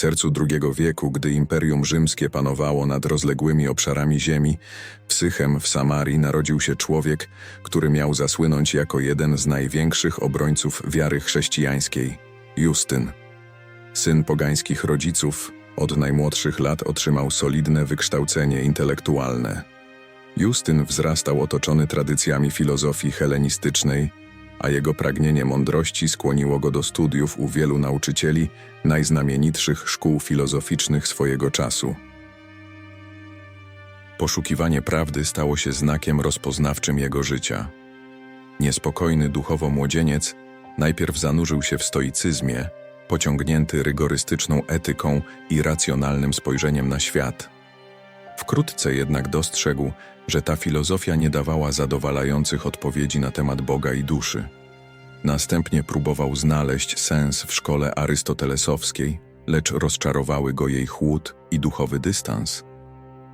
sercu II wieku, gdy Imperium Rzymskie panowało nad rozległymi obszarami ziemi, w Sychem w Samarii narodził się człowiek, który miał zasłynąć jako jeden z największych obrońców wiary chrześcijańskiej Justyn. Syn pogańskich rodziców, od najmłodszych lat otrzymał solidne wykształcenie intelektualne. Justyn wzrastał otoczony tradycjami filozofii helenistycznej, a jego pragnienie mądrości skłoniło go do studiów u wielu nauczycieli najznamienitszych szkół filozoficznych swojego czasu. Poszukiwanie prawdy stało się znakiem rozpoznawczym jego życia. Niespokojny duchowo młodzieniec najpierw zanurzył się w stoicyzmie, pociągnięty rygorystyczną etyką i racjonalnym spojrzeniem na świat. Wkrótce jednak dostrzegł, że ta filozofia nie dawała zadowalających odpowiedzi na temat Boga i duszy. Następnie próbował znaleźć sens w szkole arystotelesowskiej, lecz rozczarowały go jej chłód i duchowy dystans.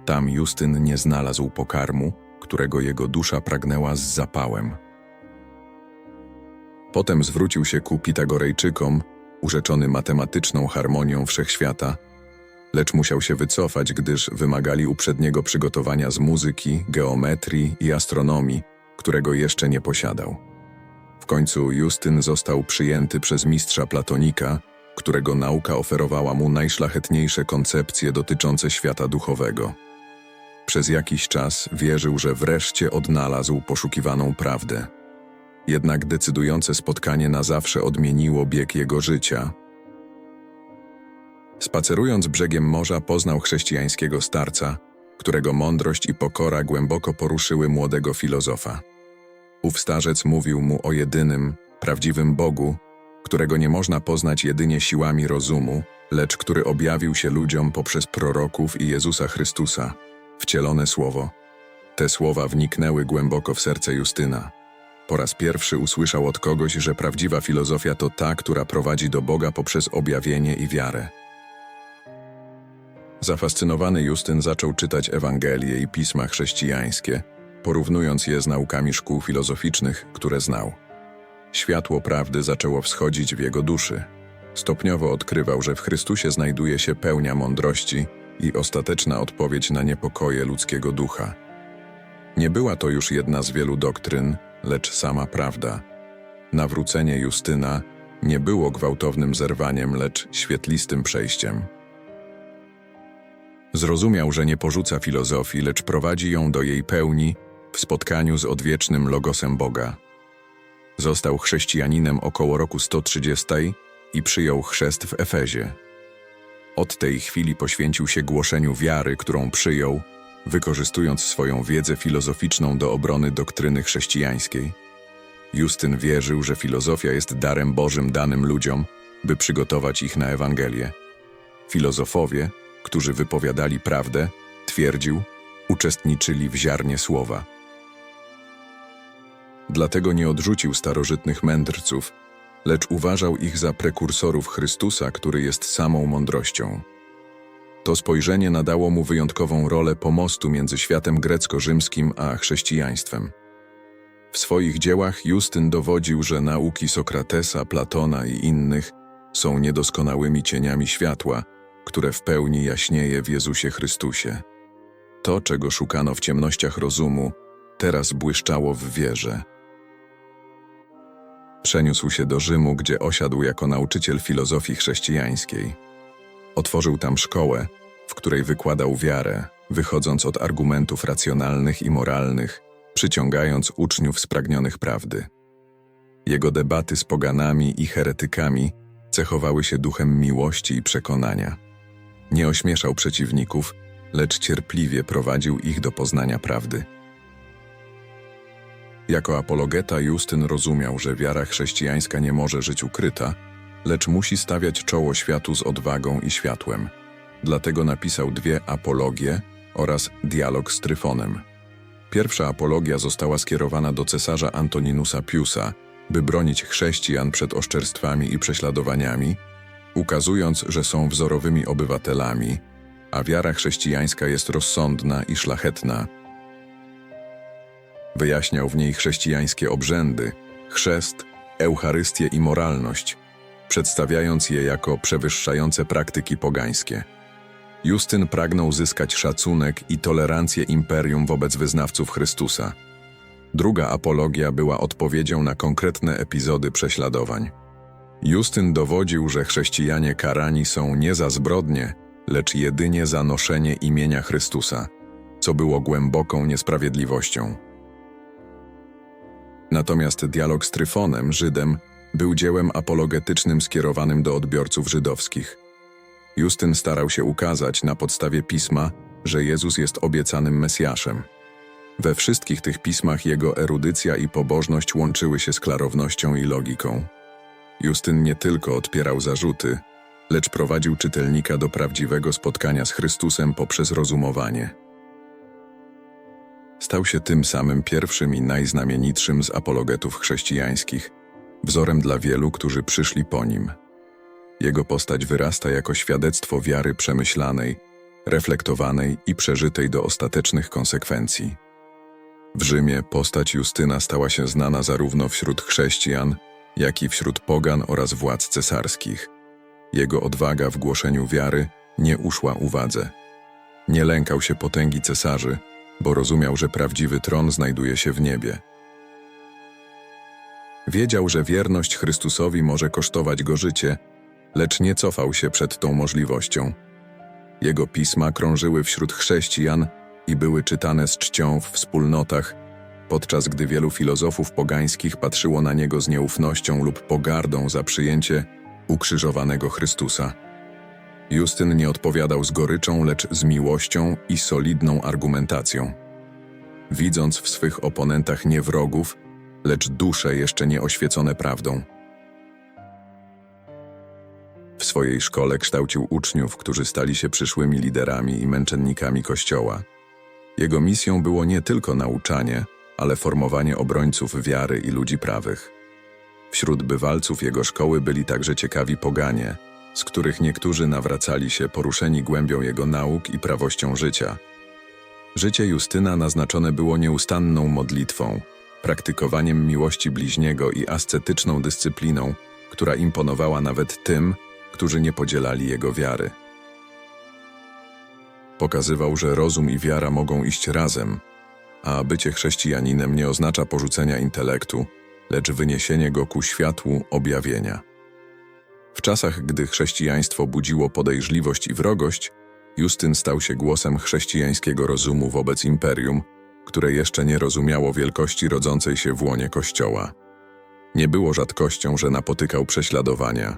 Tam Justyn nie znalazł pokarmu, którego jego dusza pragnęła z zapałem. Potem zwrócił się ku Pitagorejczykom, urzeczony matematyczną harmonią wszechświata, lecz musiał się wycofać, gdyż wymagali uprzedniego przygotowania z muzyki, geometrii i astronomii, którego jeszcze nie posiadał. W końcu Justyn został przyjęty przez mistrza Platonika, którego nauka oferowała mu najszlachetniejsze koncepcje dotyczące świata duchowego. Przez jakiś czas wierzył, że wreszcie odnalazł poszukiwaną prawdę. Jednak decydujące spotkanie na zawsze odmieniło bieg jego życia. Spacerując brzegiem morza, poznał chrześcijańskiego starca, którego mądrość i pokora głęboko poruszyły młodego filozofa. Ów starzec mówił mu o jedynym, prawdziwym Bogu, którego nie można poznać jedynie siłami rozumu, lecz który objawił się ludziom poprzez proroków i Jezusa Chrystusa, wcielone słowo. Te słowa wniknęły głęboko w serce Justyna. Po raz pierwszy usłyszał od kogoś, że prawdziwa filozofia to ta, która prowadzi do Boga poprzez objawienie i wiarę. Zafascynowany Justyn zaczął czytać Ewangelie i pisma chrześcijańskie, porównując je z naukami szkół filozoficznych, które znał. Światło prawdy zaczęło wschodzić w jego duszy. Stopniowo odkrywał, że w Chrystusie znajduje się pełnia mądrości i ostateczna odpowiedź na niepokoje ludzkiego ducha. Nie była to już jedna z wielu doktryn, lecz sama prawda. Nawrócenie Justyna nie było gwałtownym zerwaniem, lecz świetlistym przejściem. Zrozumiał, że nie porzuca filozofii, lecz prowadzi ją do jej pełni w spotkaniu z odwiecznym logosem Boga. Został chrześcijaninem około roku 130 i przyjął chrzest w Efezie. Od tej chwili poświęcił się głoszeniu wiary, którą przyjął, wykorzystując swoją wiedzę filozoficzną do obrony doktryny chrześcijańskiej. Justyn wierzył, że filozofia jest darem Bożym danym ludziom, by przygotować ich na Ewangelię. Filozofowie, którzy wypowiadali prawdę, twierdził, uczestniczyli w ziarnie słowa. Dlatego nie odrzucił starożytnych mędrców, lecz uważał ich za prekursorów Chrystusa, który jest samą mądrością. To spojrzenie nadało mu wyjątkową rolę pomostu między światem grecko-rzymskim a chrześcijaństwem. W swoich dziełach Justyn dowodził, że nauki Sokratesa, Platona i innych są niedoskonałymi cieniami światła, które w pełni jaśnieje w Jezusie Chrystusie. To, czego szukano w ciemnościach rozumu, teraz błyszczało w wierze. Przeniósł się do Rzymu, gdzie osiadł jako nauczyciel filozofii chrześcijańskiej. Otworzył tam szkołę, w której wykładał wiarę, wychodząc od argumentów racjonalnych i moralnych, przyciągając uczniów spragnionych prawdy. Jego debaty z poganami i heretykami cechowały się duchem miłości i przekonania. Nie ośmieszał przeciwników, lecz cierpliwie prowadził ich do poznania prawdy. Jako apologeta Justyn rozumiał, że wiara chrześcijańska nie może żyć ukryta, lecz musi stawiać czoło światu z odwagą i światłem. Dlatego napisał dwie apologie oraz dialog z Tryfonem. Pierwsza apologia została skierowana do cesarza Antoninusa Piusa, by bronić chrześcijan przed oszczerstwami i prześladowaniami, ukazując, że są wzorowymi obywatelami, a wiara chrześcijańska jest rozsądna i szlachetna. Wyjaśniał w niej chrześcijańskie obrzędy, chrzest, Eucharystię i moralność. przedstawiając je jako przewyższające praktyki pogańskie. Justyn pragnął zyskać szacunek i tolerancję imperium wobec wyznawców Chrystusa. Druga apologia była odpowiedzią na konkretne epizody prześladowań. Justyn dowodził, że chrześcijanie karani są nie za zbrodnie, lecz jedynie za noszenie imienia Chrystusa, co było głęboką niesprawiedliwością. Natomiast dialog z Tryfonem, Żydem, był dziełem apologetycznym skierowanym do odbiorców żydowskich. Justyn starał się ukazać na podstawie pisma, że Jezus jest obiecanym Mesjaszem. We wszystkich tych pismach jego erudycja i pobożność łączyły się z klarownością i logiką. Justyn nie tylko odpierał zarzuty, lecz prowadził czytelnika do prawdziwego spotkania z Chrystusem poprzez rozumowanie. Stał się tym samym pierwszym i najznamienitszym z apologetów chrześcijańskich, wzorem dla wielu, którzy przyszli po nim. Jego postać wyrasta jako świadectwo wiary przemyślanej, reflektowanej i przeżytej do ostatecznych konsekwencji. W Rzymie postać Justyna stała się znana zarówno wśród chrześcijan, jak i wśród pogan oraz władz cesarskich. Jego odwaga w głoszeniu wiary nie uszła uwadze. Nie lękał się potęgi cesarzy, bo rozumiał, że prawdziwy tron znajduje się w niebie. Wiedział, że wierność Chrystusowi może kosztować go życie, lecz nie cofał się przed tą możliwością. Jego pisma krążyły wśród chrześcijan i były czytane z czcią w wspólnotach, podczas gdy wielu filozofów pogańskich patrzyło na niego z nieufnością lub pogardą za przyjęcie ukrzyżowanego Chrystusa. Justyn nie odpowiadał z goryczą, lecz z miłością i solidną argumentacją. Widząc w swych oponentach nie wrogów, lecz dusze jeszcze nie oświecone prawdą. W swojej szkole kształcił uczniów, którzy stali się przyszłymi liderami i męczennikami Kościoła. Jego misją było nie tylko nauczanie, ale formowanie obrońców wiary i ludzi prawych. Wśród bywalców jego szkoły byli także ciekawi poganie, z których niektórzy nawracali się poruszeni głębią jego nauk i prawością życia. Życie Justyna naznaczone było nieustanną modlitwą, praktykowaniem miłości bliźniego i ascetyczną dyscypliną, która imponowała nawet tym, którzy nie podzielali jego wiary. Pokazywał, że rozum i wiara mogą iść razem, a bycie chrześcijaninem nie oznacza porzucenia intelektu, lecz wyniesienie go ku światłu objawienia. W czasach, gdy chrześcijaństwo budziło podejrzliwość i wrogość, Justyn stał się głosem chrześcijańskiego rozumu wobec imperium, które jeszcze nie rozumiało wielkości rodzącej się w łonie Kościoła. Nie było rzadkością, że napotykał prześladowania.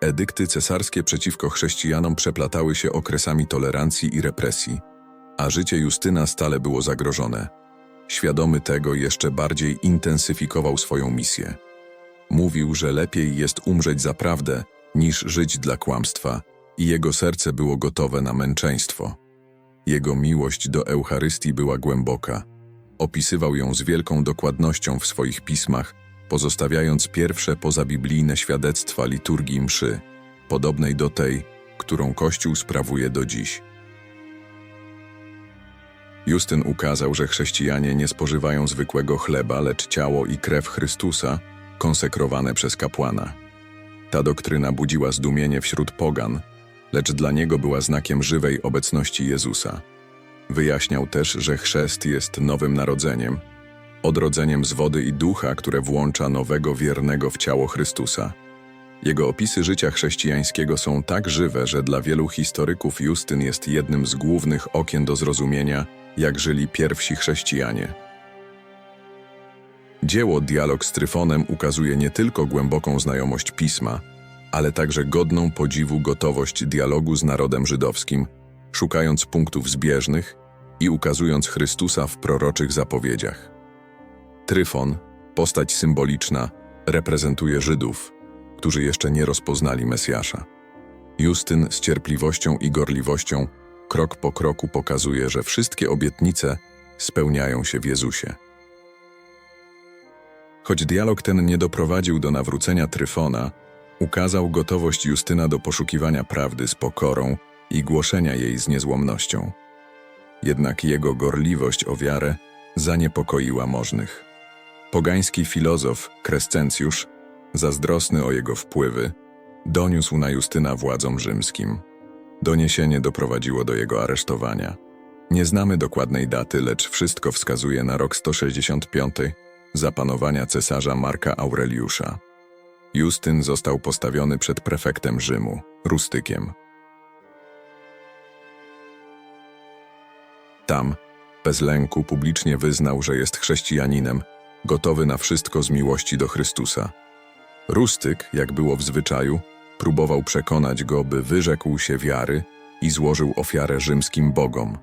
Edykty cesarskie przeciwko chrześcijanom przeplatały się okresami tolerancji i represji, a życie Justyna stale było zagrożone. Świadomy tego jeszcze bardziej intensyfikował swoją misję. Mówił, że lepiej jest umrzeć za prawdę, niż żyć dla kłamstwa, i jego serce było gotowe na męczeństwo. Jego miłość do Eucharystii była głęboka. Opisywał ją z wielką dokładnością w swoich pismach, pozostawiając pierwsze pozabiblijne świadectwa liturgii mszy, podobnej do tej, którą Kościół sprawuje do dziś. Justyn ukazał, że chrześcijanie nie spożywają zwykłego chleba, lecz ciało i krew Chrystusa, konsekrowane przez kapłana. Ta doktryna budziła zdumienie wśród pogan, lecz dla niego była znakiem żywej obecności Jezusa. Wyjaśniał też, że chrzest jest nowym narodzeniem, odrodzeniem z wody i ducha, które włącza nowego wiernego w ciało Chrystusa. Jego opisy życia chrześcijańskiego są tak żywe, że dla wielu historyków Justyn jest jednym z głównych okien do zrozumienia, jak żyli pierwsi chrześcijanie. Dzieło Dialog z Tryfonem ukazuje nie tylko głęboką znajomość pisma, ale także godną podziwu gotowość dialogu z narodem żydowskim, szukając punktów zbieżnych i ukazując Chrystusa w proroczych zapowiedziach. Tryfon, postać symboliczna, reprezentuje Żydów, którzy jeszcze nie rozpoznali Mesjasza. Justyn z cierpliwością i gorliwością krok po kroku pokazuje, że wszystkie obietnice spełniają się w Jezusie. Choć dialog ten nie doprowadził do nawrócenia Tryfona, ukazał gotowość Justyna do poszukiwania prawdy z pokorą i głoszenia jej z niezłomnością. Jednak jego gorliwość o wiarę zaniepokoiła możnych. Pogański filozof Krescencjusz zazdrosny o jego wpływy, doniósł na Justyna władzom rzymskim. Doniesienie doprowadziło do jego aresztowania. Nie znamy dokładnej daty, lecz wszystko wskazuje na rok 165 zapanowania cesarza Marka Aureliusza. Justyn został postawiony przed prefektem Rzymu, Rustykiem. Tam, bez lęku, publicznie wyznał, że jest chrześcijaninem, gotowy na wszystko z miłości do Chrystusa. Rustyk, jak było w zwyczaju, próbował przekonać go, by wyrzekł się wiary i złożył ofiarę rzymskim bogom.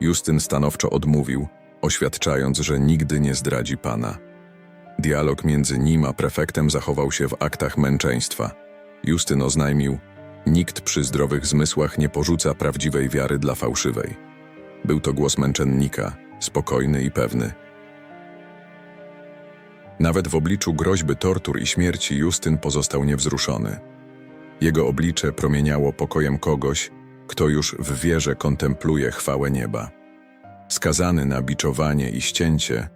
Justyn stanowczo odmówił, oświadczając, że nigdy nie zdradzi Pana. Dialog między nim a prefektem zachował się w aktach męczeństwa. Justyn oznajmił, nikt przy zdrowych zmysłach nie porzuca prawdziwej wiary dla fałszywej. Był to głos męczennika, spokojny i pewny. Nawet w obliczu groźby tortur i śmierci Justyn pozostał niewzruszony. Jego oblicze promieniało pokojem kogoś, kto już w wierze kontempluje chwałę nieba. Skazany na biczowanie i ścięcie,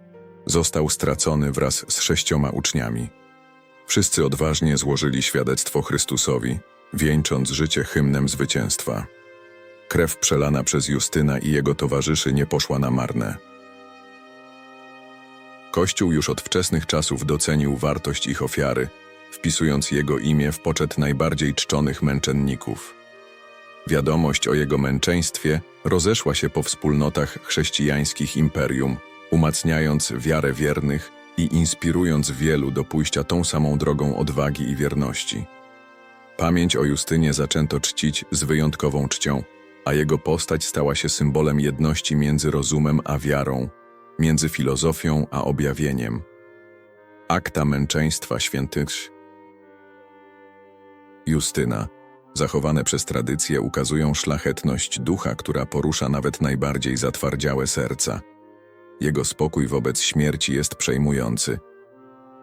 został stracony wraz z sześcioma uczniami. Wszyscy odważnie złożyli świadectwo Chrystusowi, wieńcząc życie hymnem zwycięstwa. Krew przelana przez Justyna i jego towarzyszy nie poszła na marne. Kościół już od wczesnych czasów docenił wartość ich ofiary, wpisując jego imię w poczet najbardziej czczonych męczenników. Wiadomość o jego męczeństwie rozeszła się po wspólnotach chrześcijańskich imperium, umacniając wiarę wiernych i inspirując wielu do pójścia tą samą drogą odwagi i wierności. Pamięć o Justynie zaczęto czcić z wyjątkową czcią, a jego postać stała się symbolem jedności między rozumem a wiarą, między filozofią a objawieniem. Akta męczeństwa świętych Justyna, zachowane przez tradycję, ukazują szlachetność ducha, która porusza nawet najbardziej zatwardziałe serca. Jego spokój wobec śmierci jest przejmujący.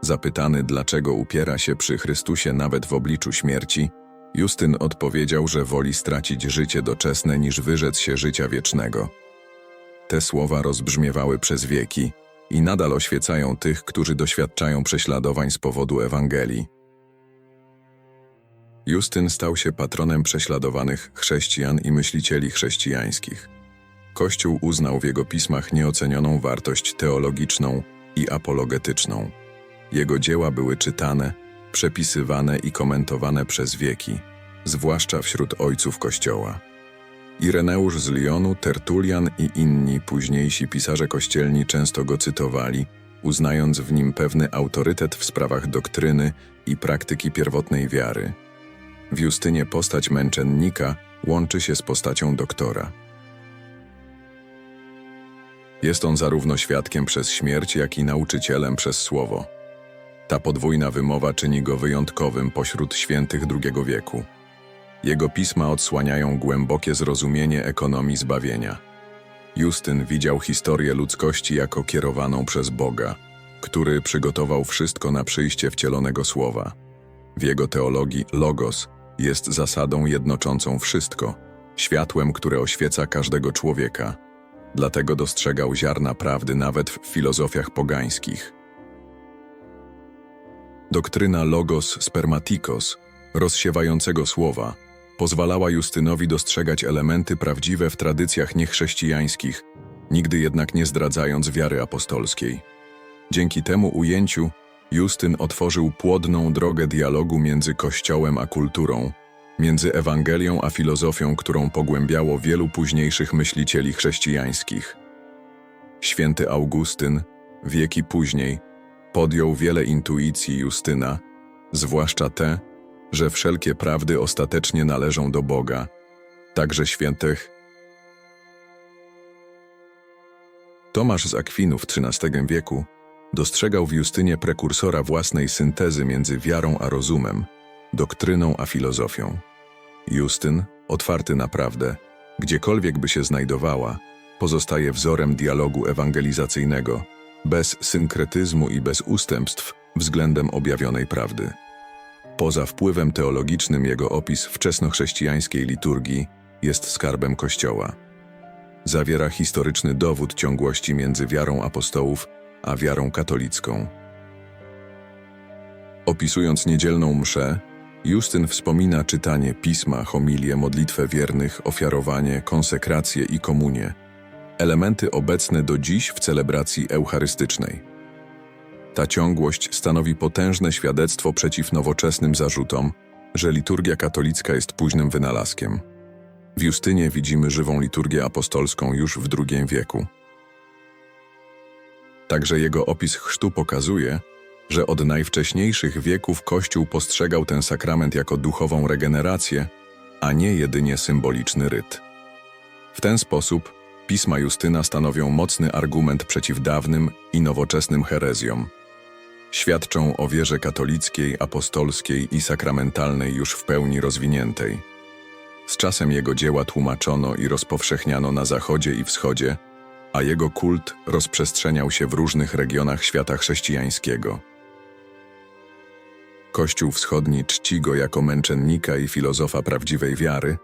Zapytany, dlaczego upiera się przy Chrystusie nawet w obliczu śmierci, Justyn odpowiedział, że woli stracić życie doczesne niż wyrzec się życia wiecznego. Te słowa rozbrzmiewały przez wieki i nadal oświecają tych, którzy doświadczają prześladowań z powodu Ewangelii. Justyn stał się patronem prześladowanych chrześcijan i myślicieli chrześcijańskich. Kościół uznał w jego pismach nieocenioną wartość teologiczną i apologetyczną. Jego dzieła były czytane, przepisywane i komentowane przez wieki, zwłaszcza wśród ojców Kościoła. Ireneusz z Lyonu, Tertulian i inni późniejsi pisarze kościelni często go cytowali, uznając w nim pewny autorytet w sprawach doktryny i praktyki pierwotnej wiary. W Justynie postać męczennika łączy się z postacią doktora. Jest on zarówno świadkiem przez śmierć, jak i nauczycielem przez słowo. Ta podwójna wymowa czyni go wyjątkowym pośród świętych II wieku. Jego pisma odsłaniają głębokie zrozumienie ekonomii zbawienia. Justyn widział historię ludzkości jako kierowaną przez Boga, który przygotował wszystko na przyjście wcielonego słowa. W jego teologii logos jest zasadą jednoczącą wszystko, światłem, które oświeca każdego człowieka. Dlatego dostrzegał ziarna prawdy nawet w filozofiach pogańskich. Doktryna logos spermatikos, rozsiewającego słowa, pozwalała Justynowi dostrzegać elementy prawdziwe w tradycjach niechrześcijańskich, nigdy jednak nie zdradzając wiary apostolskiej. Dzięki temu ujęciu Justyn otworzył płodną drogę dialogu między Kościołem a kulturą, między Ewangelią a filozofią, którą pogłębiało wielu późniejszych myślicieli chrześcijańskich. Święty Augustyn, wieki później, podjął wiele intuicji Justyna, zwłaszcza te, że wszelkie prawdy ostatecznie należą do Boga, także świętych. Tomasz z Akwinu w XIII wieku dostrzegał w Justynie prekursora własnej syntezy między wiarą a rozumem, doktryną a filozofią. Justyn, otwarty na prawdę, gdziekolwiek by się znajdowała, pozostaje wzorem dialogu ewangelizacyjnego, bez synkretyzmu i bez ustępstw względem objawionej prawdy. Poza wpływem teologicznym jego opis wczesnochrześcijańskiej liturgii jest skarbem Kościoła. Zawiera historyczny dowód ciągłości między wiarą apostołów a wiarą katolicką. Opisując niedzielną mszę, Justyn wspomina czytanie pisma, homilię, modlitwę wiernych, ofiarowanie, konsekrację i komunię. Elementy obecne do dziś w celebracji eucharystycznej. Ta ciągłość stanowi potężne świadectwo przeciw nowoczesnym zarzutom, że liturgia katolicka jest późnym wynalazkiem. W Justynie widzimy żywą liturgię apostolską już w II wieku. Także jego opis chrztu pokazuje, że od najwcześniejszych wieków Kościół postrzegał ten sakrament jako duchową regenerację, a nie jedynie symboliczny ryt. W ten sposób pisma Justyna stanowią mocny argument przeciw dawnym i nowoczesnym herezjom. Świadczą o wierze katolickiej, apostolskiej i sakramentalnej już w pełni rozwiniętej. Z czasem jego dzieła tłumaczono i rozpowszechniano na zachodzie i wschodzie, a jego kult rozprzestrzeniał się w różnych regionach świata chrześcijańskiego. Kościół wschodni czci go jako męczennika i filozofa prawdziwej wiary,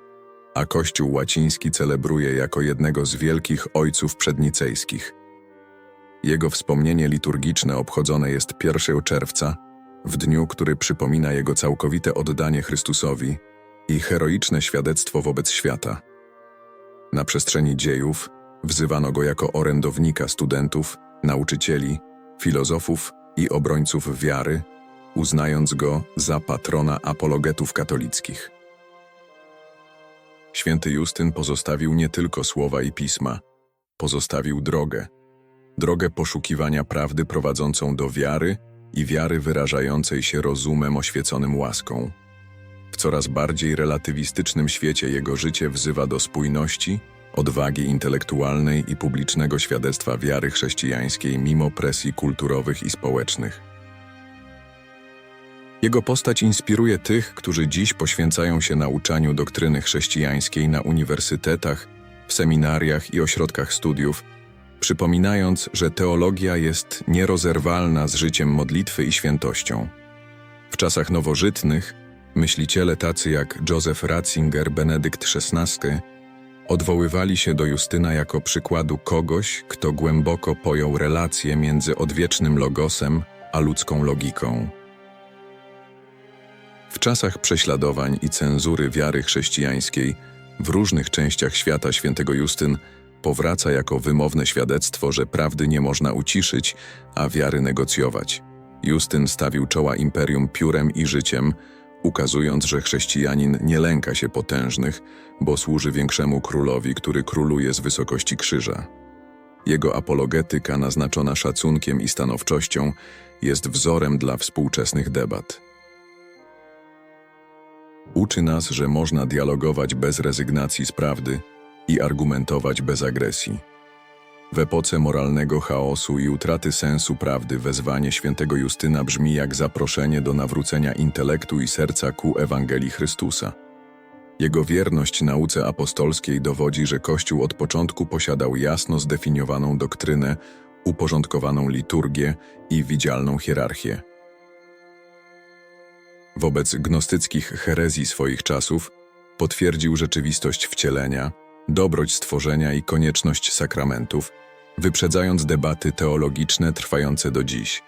a Kościół łaciński celebruje jako jednego z wielkich ojców przednicejskich. Jego wspomnienie liturgiczne obchodzone jest 1 czerwca, w dniu, który przypomina jego całkowite oddanie Chrystusowi i heroiczne świadectwo wobec świata. Na przestrzeni dziejów wzywano go jako orędownika studentów, nauczycieli, filozofów i obrońców wiary, uznając go za patrona apologetów katolickich. Święty Justyn pozostawił nie tylko słowa i pisma, pozostawił drogę. Drogę poszukiwania prawdy prowadzącą do wiary i wiary wyrażającej się rozumem oświeconym łaską. W coraz bardziej relatywistycznym świecie jego życie wzywa do spójności, odwagi intelektualnej i publicznego świadectwa wiary chrześcijańskiej mimo presji kulturowych i społecznych. Jego postać inspiruje tych, którzy dziś poświęcają się nauczaniu doktryny chrześcijańskiej na uniwersytetach, w seminariach i ośrodkach studiów, przypominając, że teologia jest nierozerwalna z życiem modlitwy i świętością. W czasach nowożytnych myśliciele tacy jak Józef Ratzinger, Benedykt XVI odwoływali się do Justyna jako przykładu kogoś, kto głęboko pojął relację między odwiecznym logosem a ludzką logiką. W czasach prześladowań i cenzury wiary chrześcijańskiej w różnych częściach świata świętego Justyn powraca jako wymowne świadectwo, że prawdy nie można uciszyć, a wiary negocjować. Justyn stawił czoła imperium piórem i życiem, ukazując, że chrześcijanin nie lęka się potężnych, bo służy większemu królowi, który króluje z wysokości krzyża. Jego apologetyka, naznaczona szacunkiem i stanowczością, jest wzorem dla współczesnych debat. Uczy nas, że można dialogować bez rezygnacji z prawdy i argumentować bez agresji. W epoce moralnego chaosu i utraty sensu prawdy wezwanie świętego Justyna brzmi jak zaproszenie do nawrócenia intelektu i serca ku Ewangelii Chrystusa. Jego wierność nauce apostolskiej dowodzi, że Kościół od początku posiadał jasno zdefiniowaną doktrynę, uporządkowaną liturgię i widzialną hierarchię. Wobec gnostyckich herezji swoich czasów potwierdził rzeczywistość wcielenia, dobroć stworzenia i konieczność sakramentów, wyprzedzając debaty teologiczne trwające do dziś.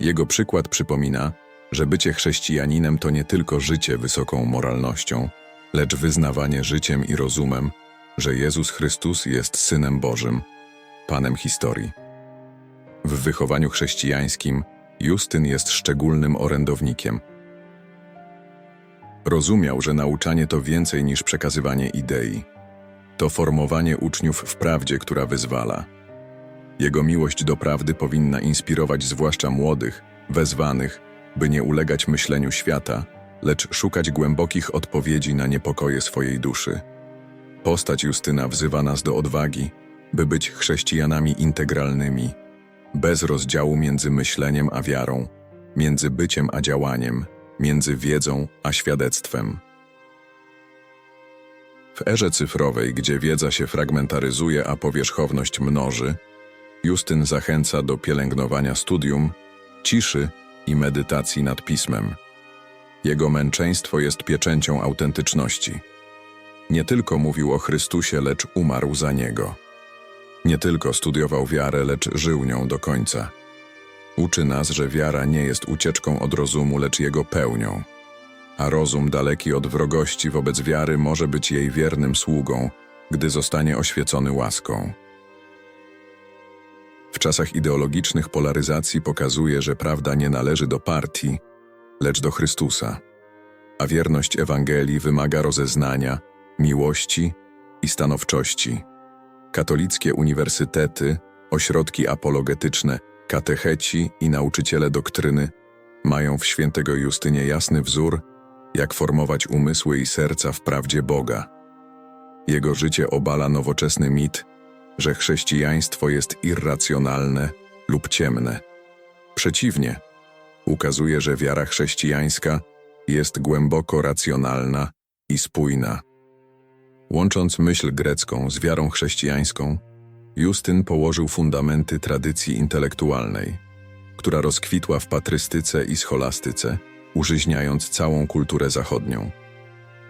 Jego przykład przypomina, że bycie chrześcijaninem to nie tylko życie wysoką moralnością, lecz wyznawanie życiem i rozumem, że Jezus Chrystus jest Synem Bożym, Panem historii. W wychowaniu chrześcijańskim Justyn jest szczególnym orędownikiem. Rozumiał, że nauczanie to więcej niż przekazywanie idei. To formowanie uczniów w prawdzie, która wyzwala. Jego miłość do prawdy powinna inspirować zwłaszcza młodych, wezwanych, by nie ulegać myśleniu świata, lecz szukać głębokich odpowiedzi na niepokoje swojej duszy. Postać Justyna wzywa nas do odwagi, by być chrześcijanami integralnymi, bez rozdziału między myśleniem a wiarą, między byciem a działaniem, między wiedzą a świadectwem. W erze cyfrowej, gdzie wiedza się fragmentaryzuje, a powierzchowność mnoży, Justyn zachęca do pielęgnowania studium, ciszy i medytacji nad pismem. Jego męczeństwo jest pieczęcią autentyczności. Nie tylko mówił o Chrystusie, lecz umarł za Niego. Nie tylko studiował wiarę, lecz żył nią do końca. Uczy nas, że wiara nie jest ucieczką od rozumu, lecz jego pełnią. A rozum daleki od wrogości wobec wiary może być jej wiernym sługą, gdy zostanie oświecony łaską. W czasach ideologicznych polaryzacji pokazuje, że prawda nie należy do partii, lecz do Chrystusa. A wierność Ewangelii wymaga rozeznania, miłości i stanowczości. Katolickie uniwersytety, ośrodki apologetyczne, katecheci i nauczyciele doktryny mają w świętego Justynie jasny wzór, jak formować umysły i serca w prawdzie Boga. Jego życie obala nowoczesny mit, że chrześcijaństwo jest irracjonalne lub ciemne. Przeciwnie, ukazuje, że wiara chrześcijańska jest głęboko racjonalna i spójna. Łącząc myśl grecką z wiarą chrześcijańską, Justyn położył fundamenty tradycji intelektualnej, która rozkwitła w patrystyce i scholastyce, użyźniając całą kulturę zachodnią.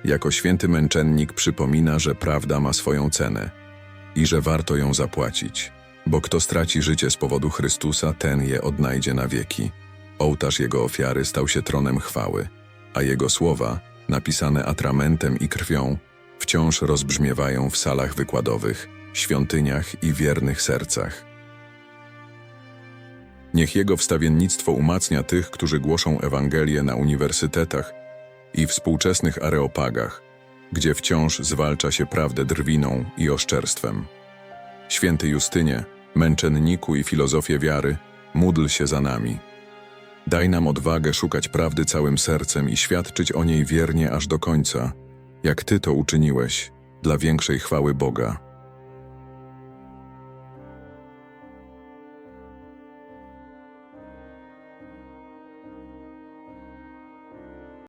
Jako święty męczennik przypomina, że prawda ma swoją cenę i że warto ją zapłacić, bo kto straci życie z powodu Chrystusa, ten je odnajdzie na wieki. Ołtarz jego ofiary stał się tronem chwały, a jego słowa, napisane atramentem i krwią, wciąż rozbrzmiewają w salach wykładowych, świątyniach i wiernych sercach. Niech jego wstawiennictwo umacnia tych, którzy głoszą Ewangelię na uniwersytetach i współczesnych areopagach, gdzie wciąż zwalcza się prawdę drwiną i oszczerstwem. Święty Justynie, męczenniku i filozofię wiary, módl się za nami. Daj nam odwagę szukać prawdy całym sercem i świadczyć o niej wiernie aż do końca, jak Ty to uczyniłeś, dla większej chwały Boga.